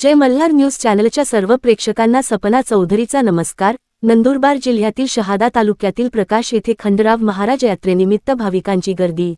जय Malhar news चॅनलच्या सर्व प्रेक्षकांना सपना चौधरीचा नमस्कार. नंदुरबार जिल्ह्यातील शहादा तालुक्यातील प्रकाश येथे खंडराव महाराज यात्रेनिमित्त भाविकांची गर्दी.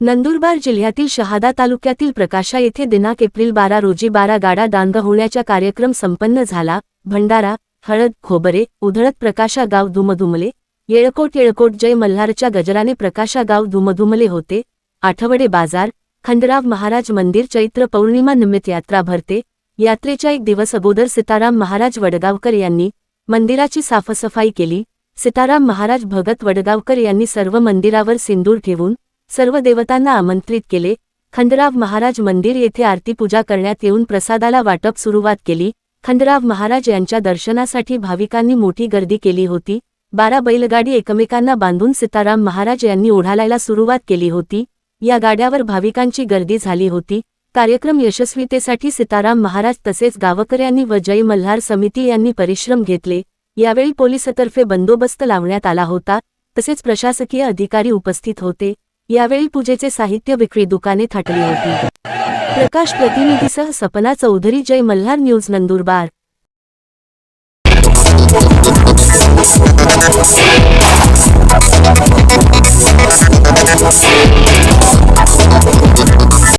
नंदुरबार जिल्ह्यातील शहादा तालुक्यातील प्रकाशा येथे दिनांक एप्रिल बारा रोजी बारा गाडा दांग होण्याचा कार्यक्रम संपन्न झाला. भंडारा हळद खोबरे उधळत प्रकाशा गाव धुमधुमले येळकोट येळकोट जय मल्हारच्या गजराने प्रकाशा गाव धुमधुमले होते. आठवडे बाजार खंडराव महाराज मंदिर चैत्र पौर्णिमा निमित्त यात्रा भरते. यात्रेच्या एक दिवस अगोदर सीताराम महाराज वडगावकर यांनी मंदिराची साफसफाई केली. सीताराम महाराज भगत वडगावकर यांनी सर्व मंदिरावर सिंदूर ठेवून सर्व देवतांना आमंत्रित केले. खंडराव महाराज मंदिर येथे आरती पूजा करण्यात येऊन प्रसादाला वाटप सुरुवात केली. खंडराव महाराज यांच्या दर्शनासाठी भाविकांनी मोठी गर्दी केली होती. बारा बैलगाडी एकमेकांना बांधून सीताराम महाराज यांनी ओढालायला सुरुवात केली होती. या गाड्यावर भाविकांची गर्दी झाली होती. कार्यक्रम यशस्वीतेसाठी सीताराम महाराज तसेच गावकऱ्यांनी व जय मल्हार समिती यांनी परिश्रम घेतले. यावेळी पोलिसतर्फे बंदोबस्त लावण्यात आला होता. तसेच प्रशासकीय अधिकारी उपस्थित होते. यावेळी पूजेचे साहित्य विक्री दुकाने थाटली होती. प्रकाश प्रतिनिधीसह सपना चौधरी जय मल्हार न्यूज नंदुरबार.